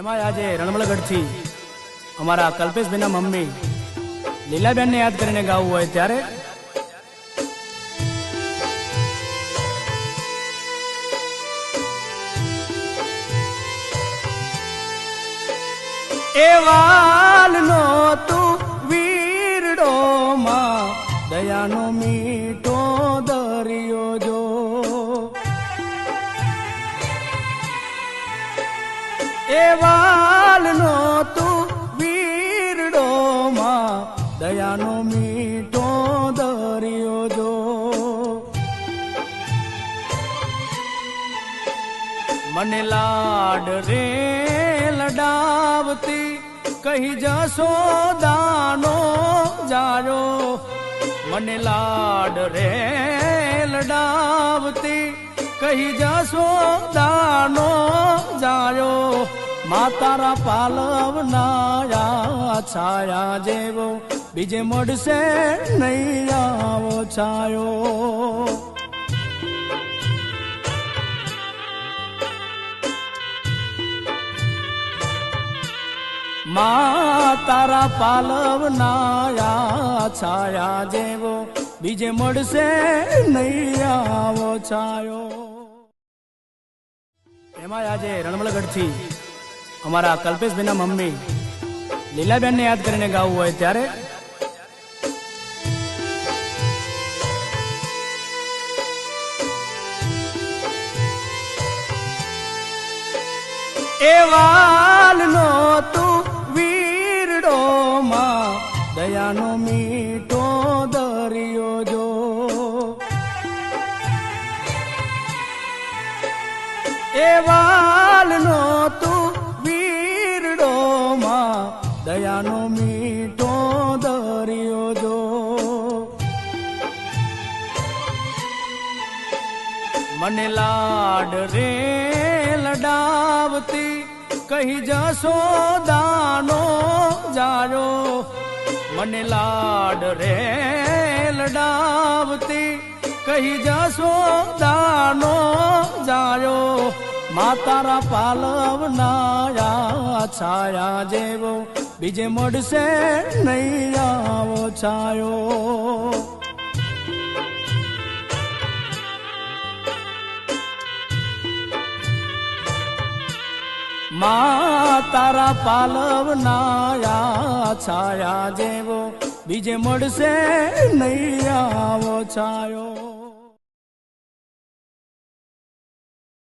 એમાં આજે રણમલગઢથી અમારા કલ્પેશભાઈના મમ્મી લીલાબેનને યાદ કરીને ગાવું હોય ત્યારે એ વાલનો તું વીરડો માં દયાનો મીઠો દરિયો જો. એ મને લાડ રે લડાવતી, કહી જશો દાનો જાયો મને લાડ રે લડાવતી, કહી જશો દાનો જાયો માતારા પાલવ નાયા છાયા જેવો, બીજે મળશે નહીં આવો છાયો. મા તારા પાલવ નાયા છાયા જેવો. બીજે મળશે નહીં આવો છાયો. એમાં આજે રણમલગઢથી અમારા કલ્પેશભાઈના મમ્મી લીલાબેનને યાદ કરીને ગાવું હોય ત્યારે એ વાલનો દયાનો મીઠો દરિયો જો. એ વાલનો તું વીરડો માં દયાનો મીઠો દરિયો જો. મને લાડ રે લડાવતી, કહી જશો દાનો જાયો. મને લાડ રે લડાવતી. કહી જશો દાનો જાયો. માતારા પાલવ નાયા છાયા જેવો. બીજે મળશે નહીં આવો છાયો. મા તારા પાલવનાયા છાયા જેવો બીજે મળશે નહીં આવો છાયો.